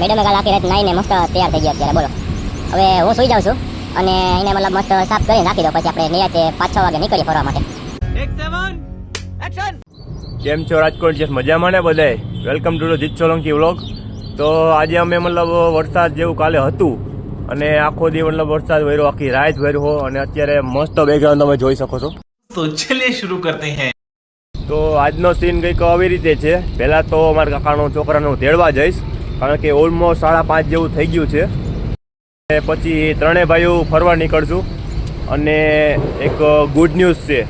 Madam કાલ આખી રાત નાઈને મસ્ત તૈયાર થઈ ગયા અત્યારે બોલો. હવે હું સુઈ જાઉં છું અને એને મતલબ મસ્ત સાફ કરીને રાખી દો પછી આપણે નિરાતે પાંચ છ વાગે નીકળીએ ફરવા માટે. કેમ છો રાજકોટ જે મજામાં ને બધે વેલકમ ટુ જીત સોલંકી વ્લોગ તો આજે અમે મતલબ વરસાદ જેવું કાલે હતું અને આખો દિવસ મતલબ વરસાદ વહેરો આખી રાત વહેરો અને અત્યારે મસ્ત બેકગ્રાઉન્ડ તમે જોઈ શકો છો. તો ચલીએ શરૂ કરતે હૈ. તો આજનો સીન કંઈક આવી રીતે છે. પહેલાં તો અમારા કાકાનો છોકરાનો તેડવા જઈશ. કારણ કે ઓલમોસ્ટ સાડા પાંચ જેવું થઈ ગયું છે. પછી ત્રણેય ભાઈઓ ફરવા નીકળશું. અને એક ગુડ ન્યૂઝ છે.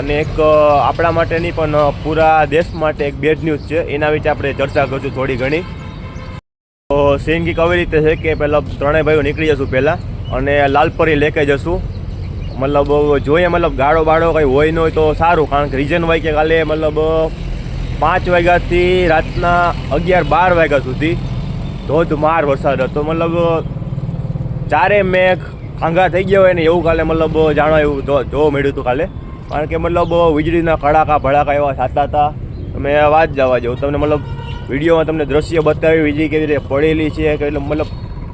અને એક આપણા માટેની પણ પૂરા દેશ માટે એક બેડ ન્યૂઝ છે. એના વિશે આપણે ચર્ચા કરશું થોડી ઘણી. તો સિંગી આવી રીતે છે કે પહેલાં ત્રણેય ભાઈઓ નીકળી જશું પહેલાં અને લાલપરી લેકે જશું. મતલબ જોઈએ, મતલબ ગાળો બાળો કંઈ હોય ન હોય તો સારું. કારણ કે રીઝન હોય કે કાલે મતલબ પાંચ વાગ્યાથી રાતના અગિયાર બાર વાગ્યા સુધી ધોધમાર વરસાદ હતો. મતલબ, ચારે મેઘ ખાંગા થઈ ગયા હોય ને એવું કાલે મતલબ જાણવા એવું જોવા મળ્યું હતું કાલે. કારણ કે મતલબ વીજળીના કડાકા ભડાકા એવા થતા હતા. તમે વાત જવા જાઉં તમને મતલબ વિડીયોમાં તમને દ્રશ્ય બતાવી વીજળી કેવી રીતે પડેલી છે એટલે મતલબ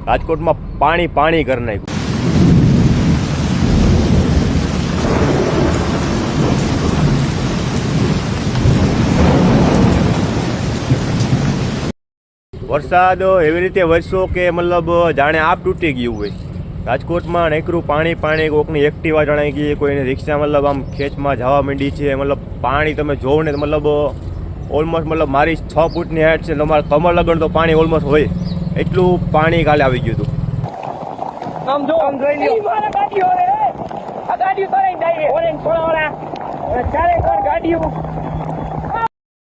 રાજકોટમાં પાણી પાણી કરી નાખ્યું. વરસાદ એવી રીતે વરસો કે મતલબ જાણે આપ તૂટી ગયું હોય. રાજકોટમાં નેકરું પાણી પાણી કોકની એક્ટિવા જણાઈ ગઈ કોઈને રિક્ષા મતલબ આમ ખેંચમાં જવા માંડી છે. મતલબ પાણી તમે જોવો ને મતલબ ઓલમોસ્ટ મતલબ મારી છ ફૂટની હાઈટ છે તમારે કમર લગન તો પાણી ઓલમોસ્ટ હોય. એટલું પાણી કાલે આવી ગયું હતું.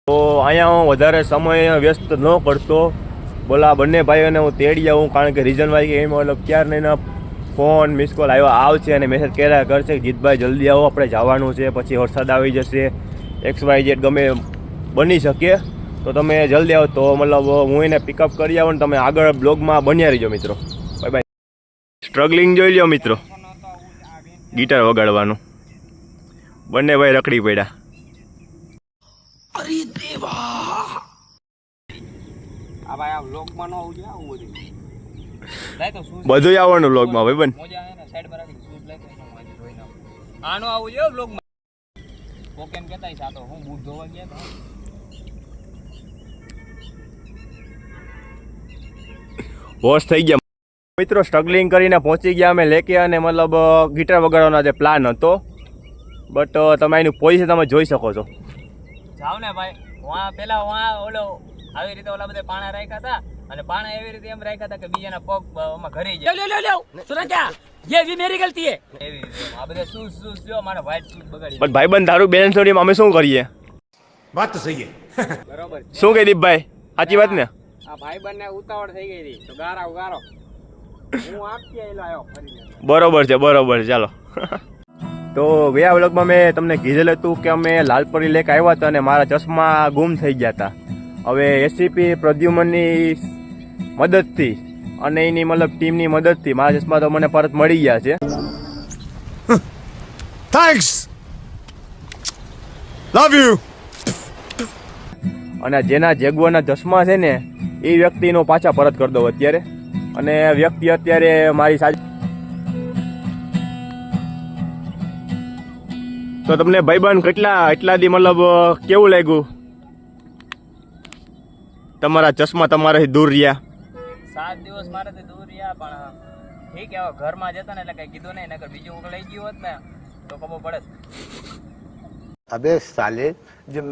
તો અહીંયા હું વધારે સમય વ્યસ્ત ન કરતો. બોલા બંને ભાઈઓને હું તેડી આવું, કારણ કે રીઝન વાય કે એ મતલબ ક્યારે એના ફોન મિસ કોલ આવ્યો, આવશે અને મેસેજ કર્યા કરશે જીતભાઈ, જલ્દી આવો, આપણે જવાનું છે, પછી વરસાદ આવી જશે એક્સ વાય જેડ ગમે બની શકે, તો તમે જલ્દી આવો. તો મતલબ, હું એને પિકઅપ કરી આવું ને તમે આગળ બ્લોગમાં બન્યા રહીજો, મિત્રો. બાય બાય સ્ટ્રગલિંગ જોઈ લ્યો, મિત્રો. ગિટાર વગાડવાનું. બંને ભાઈ રખડી પડ્યા. આ ભાઈ આ વ્લોગમાં ન આવું આવું બધું. લાય તો શૂઝ બધું આવવાનું બ્લોગમાં ભાઈ બન. મોજા હે ને સાઈડ પર રાખી શૂઝ લાય તો એનો મોજા આનો આવું. જોઈએ વ્લોગમાં કોકેન કેતા છે આ તો હું બૂટ ધોવા ગયા તો. વોશ થઈ ગયા. મિત્રો સ્ટ્રગલિંગ કરીને પહોંચી ગયા અમે લેકે અને મતલબ ગિટાર વગાડવાનો જે પ્લાન હતો. બટ તમે એનું પોઝિશન તમે જોઈ શકો છો. જાવ ને ભાઈ. વાં પેલા વાં ઓલો આવી રીતે ઓલા બધા પાણા રાખ્યા હતા અને પાણા એવી રીતે એમ રાખ્યા હતા કે બીજાના પગ અ, આમાં ઘરી જાય लो लो लो सुना क्या ये भी मेरी गलती है એવી રીતે એમ. આ બધા શૂઝ શૂઝ જો મારા વ્હાઈટ શૂઝ બગાડી બટ ભાઈબંધ દારૂ બેલેન્સ થોડી અમે શું કરીએ बात तो सही है બરોબર છે. શું કહી દીપભાઈ સાચી વાત ને આ ભાઈ બંને ઉતાવળ થઈ ગઈ હતી તો ગારા ઉગારો હું આપતી આવેલો આવ્યો ફરીને બરોબર છે બરોબર છે ચાલો તો ગયા વ્લોગમાં મેં તમને કીધેલું હતું કે અમે લાલપરી લેક આવ્યા હતા અને મારા ચશ્મા ગુમ થઈ ગયા હતા હવે એસીપી પ્રદ્યુમનની મદદથી અને એની મતલબ ટીમની મદદથી મારા ચશ્મા તો મને પરત મળી ગયા છે. થેન્ક્સ લવ યુ અને જેના જેગવાના ચશ્મા છે ને એ વ્યક્તિનો પાછા પરત કરી દઉં અત્યારે. અને વ્યક્તિ અત્યારે મારી સાજ તો તમને ભાઈબંધ કેટલા એટલા દી મતલબ કેવું લાગ્યું? તમારા ચશ્મા તમારે દૂર રહ્યા. સાત દિવસ મારે દૂર રહ્યા પણ ઠીક એવા ઘરમાં જતા ને એટલે કઈ કીધું નહીં નકર બીજું ઉગલાઈ ગયું હોત ને તો ખબર પડે અબે સાલે જેમ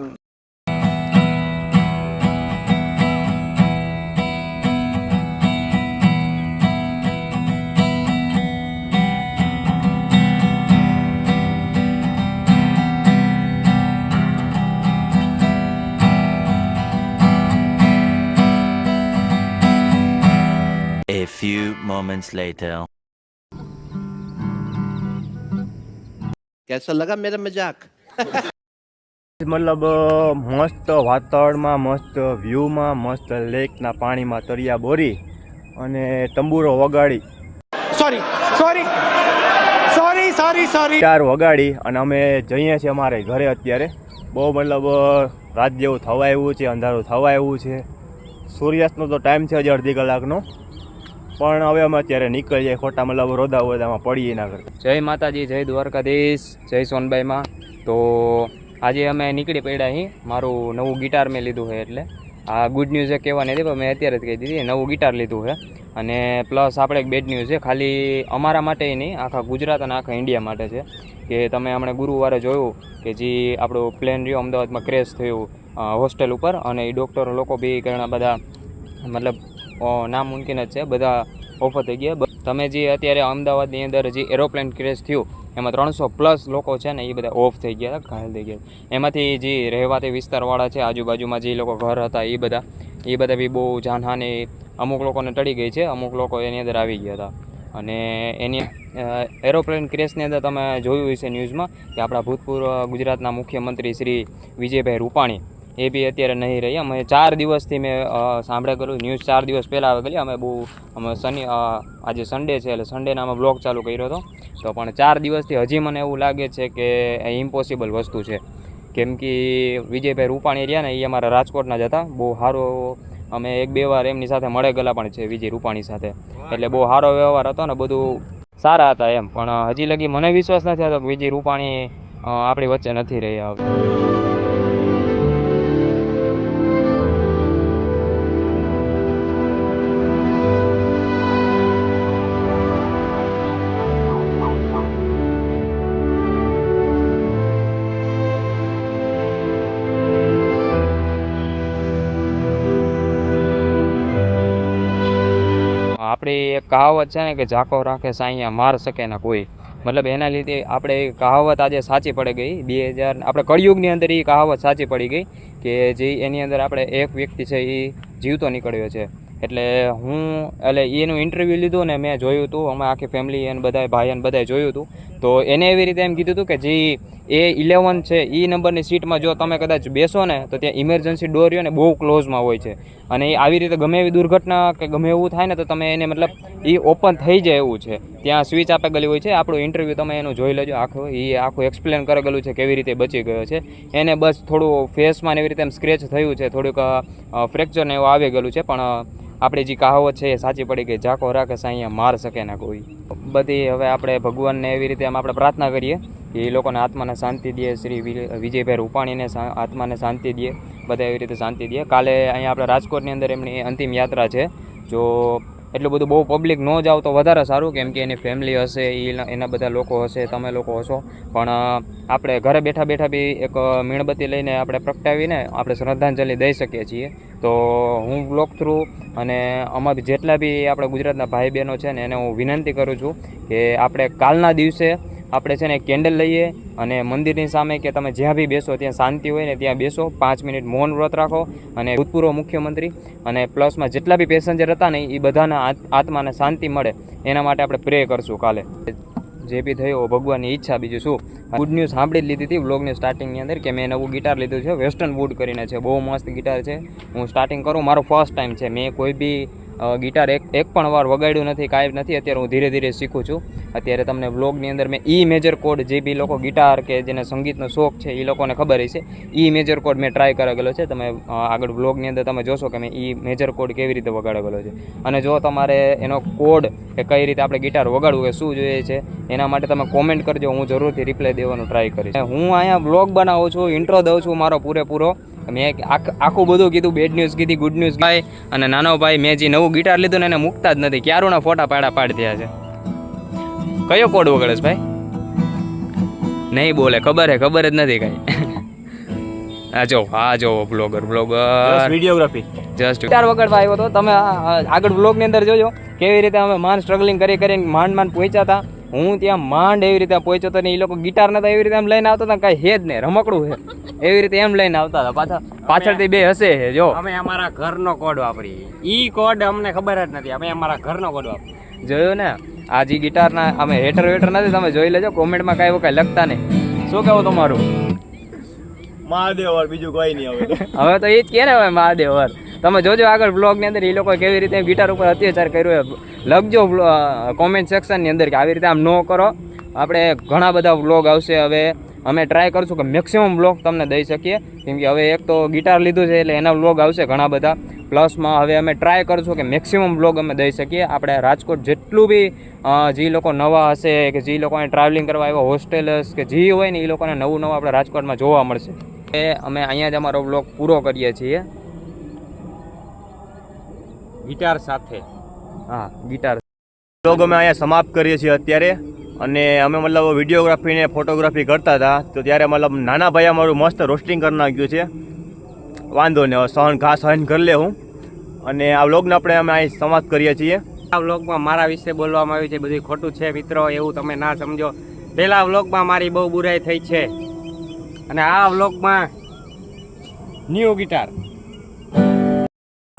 A few moments later. कैसा लगा मेरा मजाक મતલબ મસ્ત વાતાવરણમાં મસ્ત વ્યૂમાં મસ્ત લેકના પાણીમાં તરિયા બોરી અને તંબુરો વગાડી sorry sorry sorry sorry sorry ચાર વગાડી અને અમે જઈએ છીએ અમારે ઘરે અત્યારે બહુ મતલબ રાત જેવું થવા આવ્યું છે અંધારું થવા આવ્યું છે સૂર્યાસ્તનો તો ટાઈમ છે હજી અડધી કલાકનો પણ હવે અમે અત્યારે નીકળીએ ખોટા મતલબ રોદા વોદામાં પડીએ ના કરતા જય માતાજી, જય દ્વારકાધીશ, જય સોનબાઈમાં. તો આજે અમે નીકળી પડ્યા અહીં મારું નવું ગિટાર મેં લીધું છે એટલે. આ ગુડ ન્યૂઝ એ કહેવાની હતી પણ મેં અત્યારે જ કહી દીધી, નવું ગિટાર લીધું છે અને પ્લસ આપણે એક બેડ ન્યૂઝ છે, ખાલી અમારા માટે નહીં, આખા ગુજરાત અને આખા ઇન્ડિયા માટે છે. કે તમે હમણાં ગુરુવારે જોયું કે જે આપણું પ્લેન રહ્યું, અમદાવાદમાં ક્રેશ થયું હોસ્ટેલ ઉપર. અને એ ડૉક્ટરો લોકો બી ઘણા બધા, મતલબ નામુમકિન જ છે. બધા ઓફર થઈ ગયા. તમે જે અત્યારે અમદાવાદની અંદર જે એરોપ્લેન ક્રેશ થયું, એમાં ત્રણસો પ્લસ લોકો છે ને, એ બધા ઓફ થઈ ગયા હતા ઘાયલ થઈ ગયા. એમાંથી જે રહેવાતી વિસ્તારવાળા છે, આજુબાજુમાં જે લોકો ઘર હતા, એ બધા એ બધા બી બહુ જાનહાની. અમુક લોકોને ટળી ગઈ છે, અમુક લોકો એની અંદર આવી ગયા હતા. અને એની એરોપ્લેન ક્રેશની અંદર તમે જોયું હશે ન્યૂઝમાં કે આપણા ભૂતપૂર્વ ગુજરાતના મુખ્યમંત્રી શ્રી વિજયભાઈ રૂપાણી એ બી અત્યારે નહીં રહી. અમે ચાર દિવસથી મેં સાંભળ્યા કરું ન્યૂઝ ચાર દિવસ પહેલાં આવે ગયેલી. અમે બહુ, અમે શનિ આજે સન્ડે છે એટલે સન્ડેના અમે બ્લોગ ચાલુ કર્યો હતો. તો પણ ચાર દિવસથી હજી મને એવું લાગે છે કે ઇમ્પોસિબલ વસ્તુ છે. કેમ કે વિજયભાઈ રૂપાણી રહ્યા ને, એ અમારા રાજકોટના જ હતા. બહુ સારો, અમે એક બે વાર એમની સાથે મળે ગયેલા પણ છે વિજય રૂપાણી સાથે. એટલે બહુ સારો વ્યવહાર હતો ને, બધું સારા હતા એમ. પણ હજી લગી મને વિશ્વાસ નથી કે વિજય રૂપાણી આપણી વચ્ચે નથી રહ્યા હવે. આપણી એક કહાવત છે ને કે ઝાંકો રાખે સાઅહીંયા માર શકે ને કોઈ. મતલબ એના લીધે આપણે એ કહાવત આજે સાચી પડી ગઈ. બે હજાર આપણે કળિયુગની અંદર એ કહાવત સાચી પડી ગઈ કે જે એની અંદર આપણે એક વ્યક્તિ છે એ જીવતો નીકળ્યો છે. એટલે હું, એટલે એનું ઇન્ટરવ્યૂ લીધું ને મેં જોયું હતું અમે આખી ફેમિલી અને બધા ભાઈ અને બધાએ જોયું હતું તો એને એવી રીતે એમ કીધું હતું કે જે, એ ઇલેવન છે એ નંબરની સીટમાં જો તમે કદાચ બેસો ને, તો ત્યાં ઇમરજન્સી ડોર રહ્યો ને, બહુ ક્લોઝમાં હોય છે. અને એ આવી રીતે ગમે એવી દુર્ઘટના કે ગમે એવું થાય ને, તો તમે એને મતલબ એ ઓપન થઈ જાય એવું છે. ત્યાં સ્વિચ આપેલી હોય છે. આપણું ઇન્ટરવ્યૂ તમે એનું જોઈ લેજો. આખું એ આખું એક્સપ્લેન કરેલું છે કેવી રીતે બચી ગયો છે. એને બસ થોડું ફેસમાં એવી રીતે એમ સ્ક્રેચ થયું છે. થોડુંક ફ્રેક્ચર ને એવું આવી ગયેલું છે. પણ આપણી જે કહાવત છે એ સાચી પડી ગઈ. ઝાકો રાખે અહીંયા માર શકે ને કોઈ. બધી હવે આપણે ભગવાનને એવી રીતે આમ આપણે પ્રાર્થના કરીએ કે એ લોકોને આત્માને શાંતિ દે, શ્રી વિજયભાઈ રૂપાણીને આત્માને શાંતિ દે, બધા એવી રીતે શાંતિ દે. કાલે અહીંયા આપણે રાજકોટની અંદર એમની અંતિમ યાત્રા છે, જો એટલું બધું બહુ પબ્લિક ન જાવ તો વધારે સારું, કેમ કે એની ફેમિલી હશે એ એના બધા લોકો હશે, તમે લોકો હશો. પણ આપણે ઘરે બેઠા બેઠા બી એક મીણબત્તી લઈને આપણે પ્રગટાવીને આપણે શ્રદ્ધાંજલિ દઈ શકીએ છીએ. તો, હું બ્લોગ થ્રુ અને અમારા જેટલા બી આપણા ગુજરાતના ભાઈ બહેનો છે ને, એને હું વિનંતી કરું છું કે આપણે કાલના દિવસે આપણે છે ને કેન્ડલ લઈએ અને મંદિરની સામે કે તમે જ્યાં બી બેસો, ત્યાં શાંતિ હોય ને ત્યાં બેસો. પાંચ મિનિટ મૌન વ્રત રાખો અને ભૂતપૂર્વ મુખ્યમંત્રી અને પ્લસમાં જેટલા બી પેસેન્જર હતા ને એ બધાના આત્માને શાંતિ મળે. એના માટે આપણે પ્રે કરશું કાલે. જે બી થયો ભગવાનની ઈચ્છા. બીજું શું? ગુડ ન્યૂઝ સાંભળી જ લીધી હતી બ્લોગની સ્ટાર્ટિંગની અંદર કે મેં નવું ગિટાર લીધું છે. વેસ્ટર્ન વુડ કરીને છે. બહુ મસ્ત ગિટાર છે. હું સ્ટાર્ટિંગ કરું. મારો ફર્સ્ટ ટાઈમ છે. મેં કોઈ બી ગિટાર એક એક પણ વાર વગાડ્યું નથી, કાંઈ નથી. અત્યારે હું ધીરે ધીરે શીખું છું. અત્યારે તમને વ્લોગની અંદર મેં ઈ મેજર કોડ જે બી લોકો ગિટાર કે જેને સંગીતનો શોખ છે એ લોકોને ખબર હશે. ઈ મેજર કોડ મેં ટ્રાય કરેલો છે. તમે આગળ વ્લોગની અંદર તમે જોશો કે મેં ઈ મેજર કોડ કેવી રીતે વગાડેલો છે. અને જો તમારે એનો કોડ કે કઈ રીતે આપણે ગિટાર વગાડવું કે શું જોઈએ છે, એના માટે તમે કોમેન્ટ કરજો. હું જરૂરથી રિપ્લાય દેવાનો ટ્રાય કરીશ. હું અહીંયા બ્લોગ બનાવું છું ઇન્ટ્રો દઉં છું મારો પૂરેપૂરો. મેં આખ- બધું કીધું બેડ ન્યૂઝ કીધી ગુડ ન્યૂઝ ભાઈ અને નાનો ભાઈ મેં જે નવું ગિટાર લીધું ને એને મૂકતા જ નથી. ક્યારોના ફોટા પાડા પાડી થયા છે? કયો કોડ વગાડે ભાઈ? નહીં બોલે ખબર હે ખબર જ નથી કાંઈ. આ જો આ જો blogger blogger videography just guitar વગાડવા આવ્યો તો. તમે આગળ બ્લોગની અંદર જોજો કેવી રીતે અમે માન સ્ટ્રગલિંગ કરી કરીને માંડ માંડ પહોંચ્યા હતા. હું ત્યાં માંડ એવી રીતે પહોંચ્યો હતો ને એ લોકો ગિટાર નતા એવી રીતે એમ લઈને આવતા હતા કાંઈ હે જ નહીં રમકડું હે. એવી રીતે એમ લઈને આવતા હતા. પાછા પાછળથી બે હશે હે જો. અમે અમારા ઘરનો કોડ વાપરીએ. ઈ કોડ અમને ખબર જ નથી. અમે અમારા ઘરનો કોડ વાપરીએ. જોયું ને? આ જે ગિટારના અમે હેટર વેટર નથી તમે જોઈ લેજો કોમેન્ટમાં કાંઈ એવું કાંઈ લખતા નહીં. શું કહેવું તમારું? મહાદેવ વાર બીજું કોઈ નહીં હવે. હવે તો એ જ કે ને હવે મહાદેવ વર તમે જોજો આગળ બ્લોગની અંદર એ લોકો કેવી રીતે ગિટાર ઉપર અત્યાચાર કર્યો લખજો કોમેન્ટ સેક્શનની અંદર કે આવી રીતે આમ ન કરો. આપણે ઘણા બધા વ્લોગ આવશે હવે. અમે ટ્રાય કરશું કે મેક્સિમમ બ્લોગ તમને દઈ શકીએ. કેમ કે હવે એક તો ગિટાર લીધું છે એટલે એના બ્લોગ આવશે ઘણા બધા. પ્લસમાં હવે અમે ટ્રાય કરશું કે મેક્સિમમ બ્લોગ અમે દઈ શકીએ. આપણે રાજકોટ જેટલું બી જે લોકો નવા હશે કે જે લોકોને ટ્રાવેલિંગ કરવા આવ્યા હોસ્ટેલર્સ કે જે હોય ને એ લોકોને નવું નવું આપણે રાજકોટમાં જોવા મળશે. એ અમે અહીંયા જ અમારો બ્લોગ પૂરો કરીએ છીએ. ગિટાર સાથે. હા ગિટાર. લોગ અમે અહીંયા સમાપ્ત કરીએ છીએ અત્યારે. અને અમે મતલબ વિડીયોગ્રાફી ને ફોટોગ્રાફી કરતા હતા. તો ત્યારે મતલબ નાના ભાઈ અમારું મસ્ત રોસ્ટિંગ કરી નાખ્યું છે. વાંધો નહીં હવે સહન ઘા સહન કરી લે હું. અને આ વ્લોગને આપણે અમે અહીં સમાપ્ત કરીએ છીએ. આ વ્લોગમાં મારા વિશે બોલવામાં આવ્યું છે બધું ખોટું છે મિત્રો એવું તમે ના સમજો. પહેલા વ્લોગમાં મારી બહુ બુરાઈ થઈ છે. અને આ વ્લોગમાં ન્યૂ ગિટાર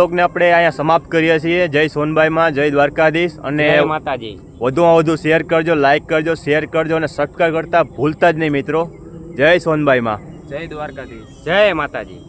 વ્લોગને આપણે અહીંયા સમાપ્ત કરીએ છીએ. જય સોનબાઈમાં જય દ્વારકાધીશ અને માતાજી. વધુમાં વધુ શેર કરજો લાઇક કરજો શેર કરજો અને સબસ્ક્રાઈબ કરતા ભૂલતા જ નહીં મિત્રો. જય સોનભાઈમાં જય દ્વારકાધીશ. જય માતાજી.